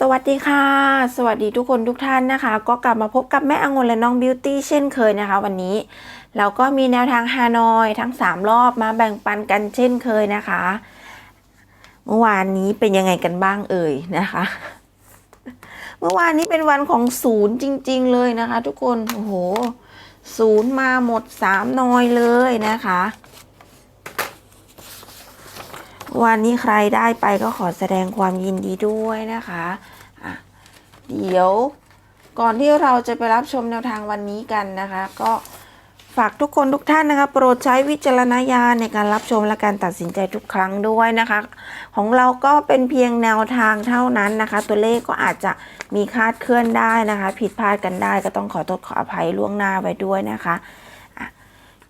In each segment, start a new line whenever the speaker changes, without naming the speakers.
สวัสดีค่ะ สวัสดีทุกคนทุกท่านนะคะ ก็กลับมาพบกับแม่องุ่นและน้องบิวตี้เช่นเคยนะคะ วันนี้เราก็มีแนวทางฮานอยทั้ง 3 รอบมาแบ่งปันกันเช่นเคยนะคะ เมื่อวานนี้เป็นยังไงกันบ้างเอ่ยนะคะ เมื่อวานนี้เป็นวันของศูนย์จริง ๆ เลยนะคะ ทุกคนโอ้โหศูนย์มาหมดสามนอยเลยนะคะ วันนี้ใครได้ไปก็ขอแสดงความยินดีด้วยนะคะอะเดี๋ยวก่อนที่เราจะไปรับชมแนวทางวันนี้กันนะคะ ก็ฝากทุกคนทุกท่านนะคะ โปรดใช้วิจารณญาณในการรับชมและการตัดสินใจทุกครั้งด้วยนะคะ ของเราก็เป็นเพียงแนวทางเท่านั้นนะคะ ตัวเลขก็อาจจะมีคาดเคลื่อนได้นะคะ ผิดพลาดกันได้ก็ต้องขอโทษขออภัยล่วงหน้าไว้ด้วยนะคะะ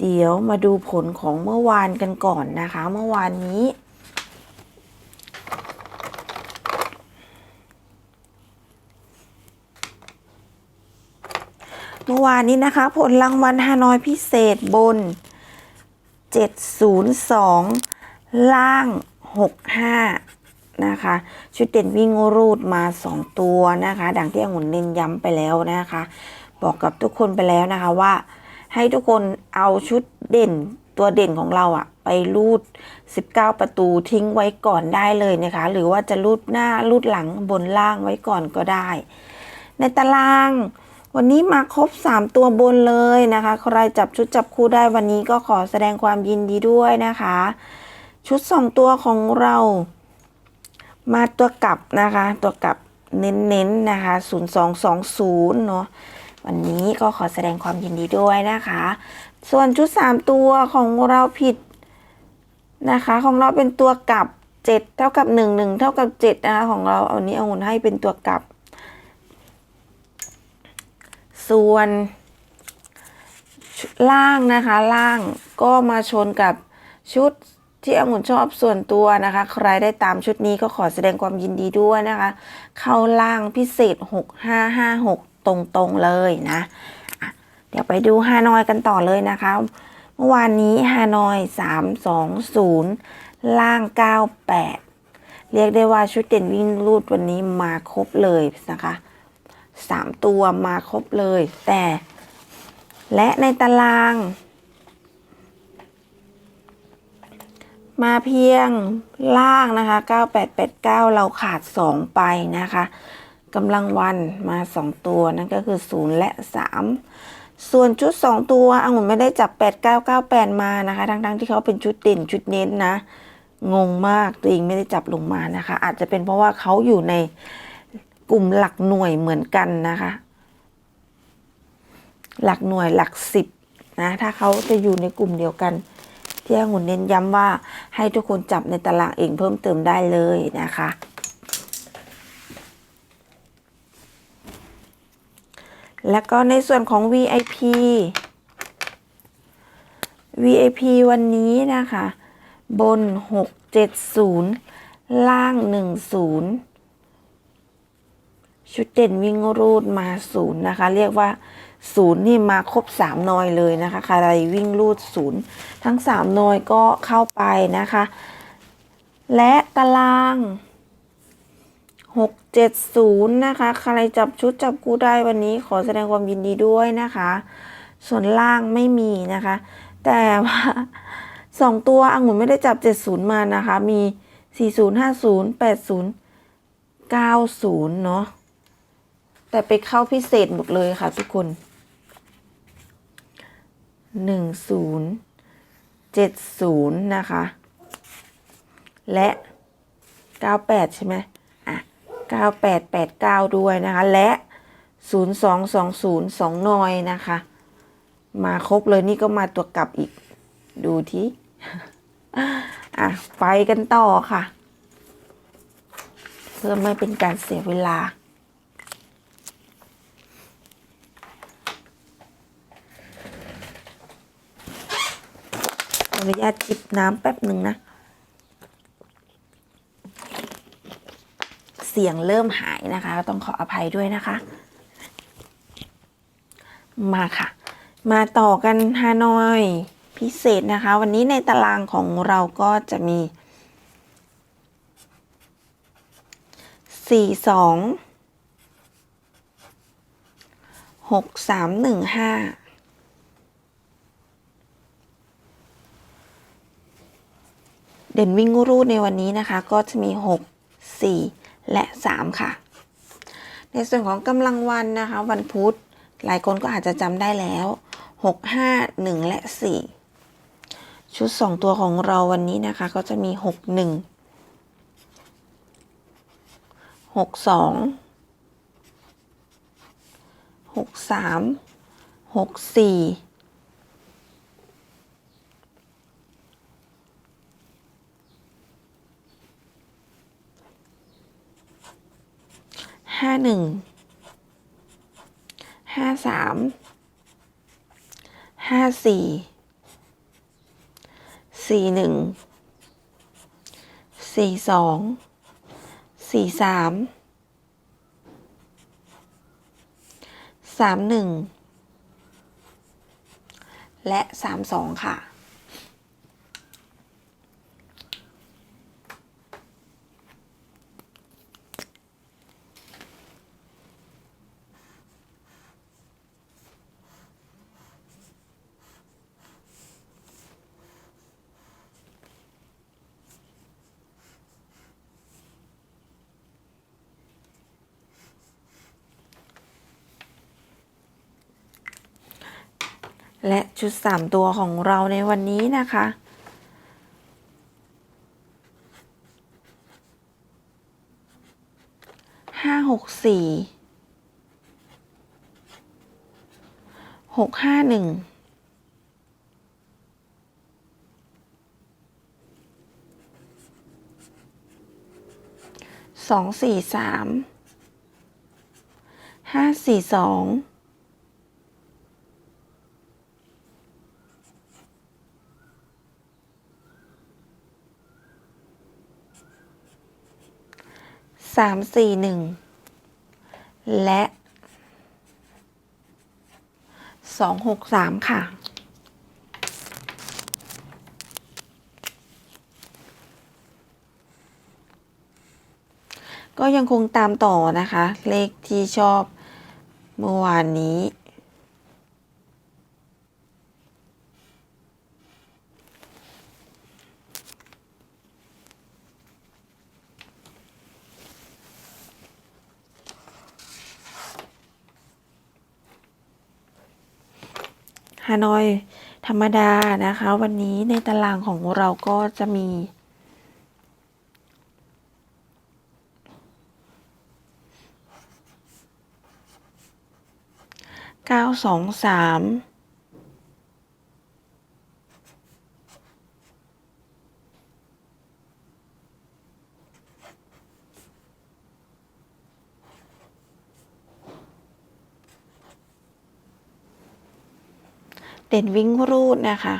เดี๋ยวมาดูผลของเมื่อวานกันก่อนนะคะ เมื่อวานนี้ เมื่อวานนี้นะคะ ผลรางวัลฮานอยพิเศษบน 702 ล่าง 65 นะคะ ชุดเด่นวิ่งรูดมา 2 ตัวนะคะ ดังที่องุ่นเน้นย้ำไปแล้วนะคะ บอกกับทุกคนไปแล้วนะคะว่า ให้ทุกคนเอาชุดเด่นตัวเด่นของเราอะไปรูด 19 ประตูทิ้งไว้ก่อนได้เลยนะคะ หรือว่าจะรูดหน้ารูดหลังบนล่างไว้ก่อนก็ได้ ในตาราง วันนี้มาครบ 3 ตัวบนเลยนะคะ ใครจับชุดจับคู่ได้วันนี้ก็ขอแสดงความยินดีด้วยนะคะ ชุด 2 ตัวของเรา มาตัวกลับนะคะ ตัวกลับเน้นๆนะคะ 0220 เนาะวันนี้ก็ขอแสดงความยินดีด้วยนะคะ ส่วนชุด 3 ตัวของเราผิดนะคะ ของเราเป็นตัวกลับ 7 เท่ากับ 1 1 เท่ากับ7นะคะของเราเอานี้เอาหุ่นให้เป็นตัวกลับ ส่วน ล่างนะคะล่างก็มาชนกับชุดที่องุ่นชอบส่วนตัวนะคะ ใครได้ตามชุดนี้ก็ขอแสดงความยินดีด้วยนะคะ เข้าล่างพิเศษ 6556 ตรงๆเลยนะะเดี๋ยวไปดูฮานอยกันต่อเลยนะคะ เมื่อวานนี้ฮานอย 320 ล่าง 98 เรียกได้ว่าชุดเด่นวิ่งรูดวันนี้มาครบเลยนะคะ สามตัวมาครบเลย แต่ และในตาราง มาเพียงล่างนะคะ 9889 เราขาด 2 ไปนะคะกำลังวันมา 2 ตัวนั่นก็คือ 0 และ 3 ส่วนชุด 2 ตัวองุ่นไม่ได้จับ 8998 มานะคะ ทั้งๆที่เขาเป็นชุดเด่นชุดเน้นนะ งงมากตัวเองไม่ได้จับลงมานะคะ อาจจะเป็นเพราะว่าเขาอยู่ใน กลุ่มหลักหน่วยเหมือนกันนะคะ หลักหน่วยหลักสิบนะถ้าเขาจะอยู่ในกลุ่มเดียวกันที่องุ่นเน้นย้ำว่าให้ทุกคนจับในตารางเองเพิ่มเติมได้เลยนะคะ แล้วก็ในส่วนของ VIP VIP วันนี้นะคะ บน 670 ล่าง 10 ชุดเด่นวิ่งรูดมาศูนย์นะคะ เรียกว่าศูนย์นี่มาครบสามนอยเลยนะคะใครวิ่งรูดศูนย์ทั้งสามนอยก็เข้าไปนะคะ และตารางหกเจ็ดศูนย์นะคะใครจับชุดจับกู้ได้วันนี้ขอแสดงความยินดีด้วยนะคะ ส่วนล่างไม่มีนะคะ แต่ว่าสองตัวองุ่นไม่ได้จับเจ็ดศูนย์มานะคะ มีสี่ศูนย์ห้าศูนย์แปดศูนย์เก้าศูนย์เนาะ แต่ไปเข้าพิเศษหมดเลยค่ะทุกคนหนึ่งศูนย์เจ็ดศูนย์นะคะ และเก้าแปดใช่ไหมอะเก้าแปดแปดเก้าด้วยนะคะ และศูนย์สองสองศูนย์สองนอยนะคะ มาครบเลยนี่ก็มาตัวกลับอีก ดูที่อะไปกันต่อค่ะ เพื่อไม่เป็นการเสียเวลา อนุญาตจิบน้ำแป๊บหนึ่งนะ เสียงเริ่มหายนะคะ ต้องขออภัยด้วยนะคะ มาค่ะ มาต่อกันฮานอยพิเศษนะคะ วันนี้ในตารางของเราก็จะมี 4 2 6 3 1 5 เด่นวิ่งรูดในวันนี้นะคะ ก็จะมี 6 4 และ 3 ค่ะ ในส่วนของกำลังวันนะคะ วันพุธหลายคนก็อาจจะจำได้แล้ว 6 5 1 และ 4 ชุด 2 ตัวของเราวันนี้นะคะ ก็จะมี 6 1 6 2 6 3 6 4 ห้าหนึ่งห้าสามห้าสี่สี่หนึ่งสี่สองสี่สามสามหนึ่งและสามสองค่ะ และชุดสามตัวของเราในวันนี้นะคะ ห้าหกสี่หกห้าหนึ่งสองสี่สามห้าสี่สอง สามสี่หนึ่งและสองหกสามค่ะ ก็ยังคงตามต่อนะคะ เลขที่ชอบเมื่อวานนี้านอยธรรมดานะคะ วันนี้ในตารางของเราก็จะมี 9 2 3 เด่นวิ่งรูดนะคะ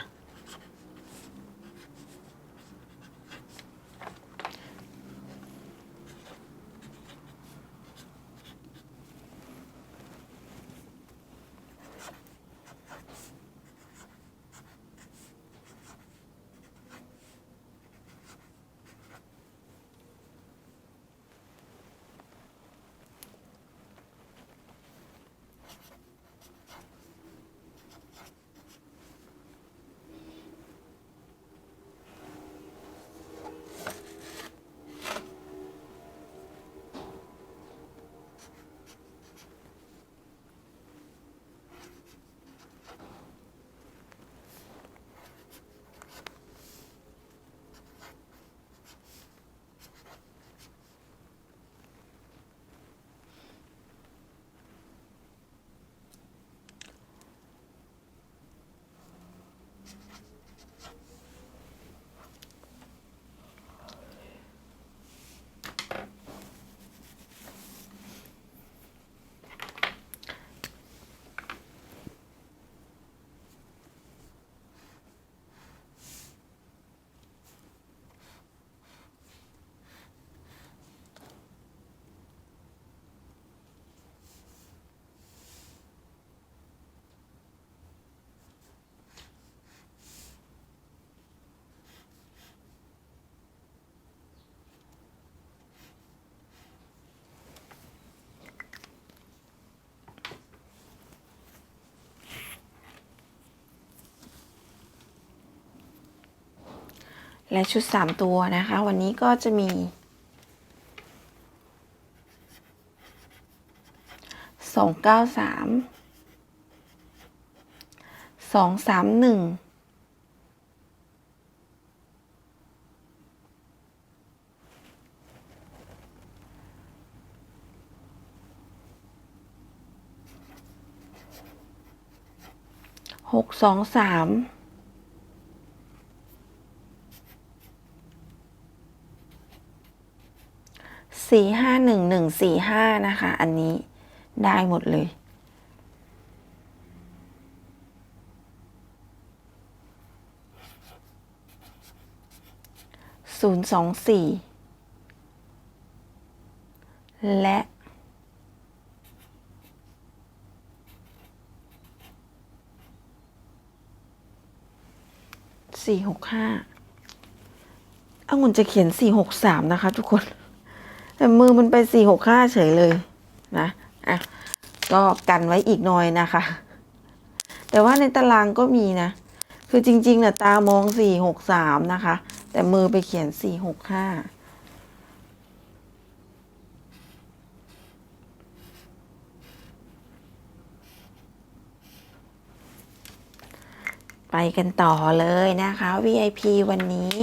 และชุด 3 ตัวนะคะ วันนี้ก็จะมีสองเก้าสาม สี่ห้าหนึ่งหนึ่งสี่ห้านะคะ อันนี้ได้หมดเลย ศูนย์สองสี่ และสี่หกห้าองุ่นจะเขียนสี่หกสามนะคะทุกคน แต่มือมันไปสี่หกห้าเฉยเลยนะอะก็กันไว้อีกหน่อยนะคะ แต่ว่าในตารางก็มีนะ คือจริงๆเนี่ยตามองสี่หกสามนะคะ แต่มือไปเขียนสี่หกห้าไปกันต่อเลยนะคะ VIP วันนี้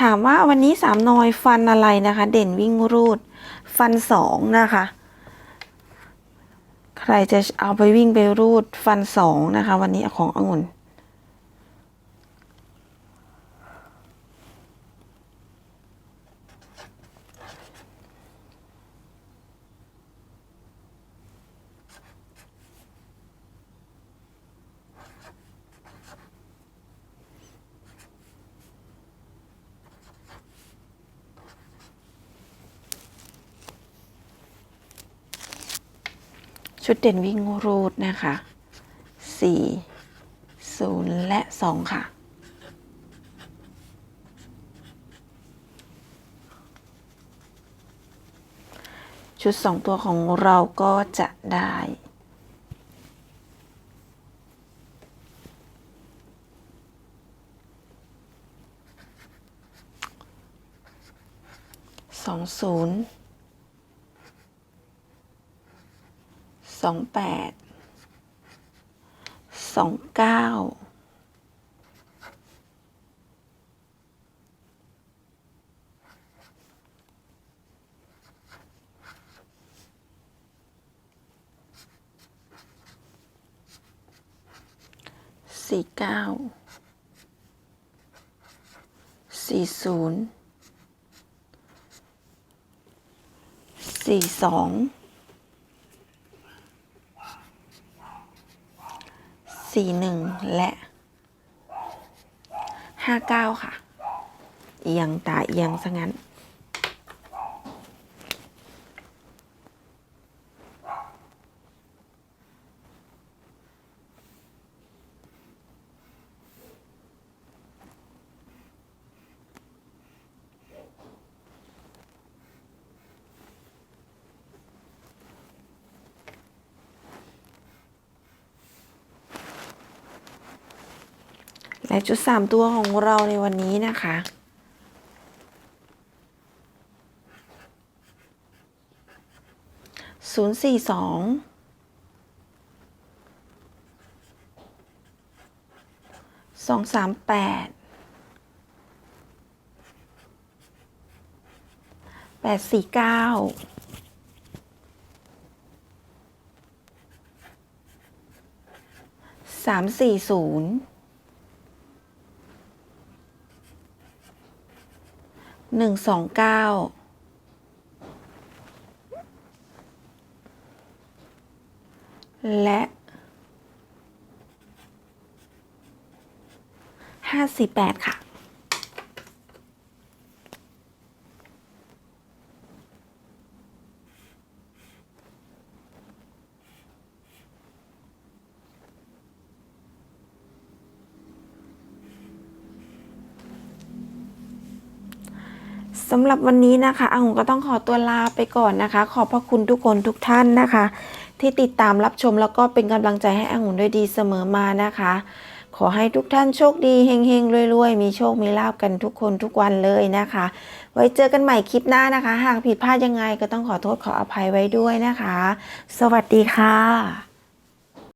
ถามว่าวันนี้สามนอยฟันอะไรนะคะ เด่นวิ่งรูด ฟันสองนะคะ ใครจะเอาไปวิ่งไปรูดฟันสองนะคะ วันนี้ขององุ่น ชุดเด่นวิ่งรูดนะคะสี่ศูนย์และสองค่ะ ชุดสองตัวของเราก็จะได้สองศูนย์ สองแปดสองเก้าสี่เก้าสี่ศูนย์สี่สอง สี่หนึ่งและห้าเก้าค่ะ เอียงตาเอียงซะงั้น และชุดสามตัวของเราในวันนี้นะคะ ศูนย์สี่สองสองสามแปดแปดสี่เก้าสามสี่ศูนย์ หนึ่งสองเก้าและห้าสี่แปดค่ะ สำหรับวันนี้นะคะอังุนก็ต้องขอตัวลาไปก่อนนะคะ ขอบพระคุณทุกคนทุกท่านนะคะ ที่ติดตามรับชมแล้วก็เป็นกำลังใจให้อังุ่นด้วยดีเสมอมานะคะ ขอให้ทุกท่านโชคดีเฮงๆรวยๆ มีโชคมีลาบกันทุกคนทุกวันเลยนะคะ ไว้เจอกันใหม่คลิปหน้านะคะ หากผิดพลาดยังไงก็ต้องขอโทษขออภัยไว้ด้วยนะคะ สวัสดีค่ะ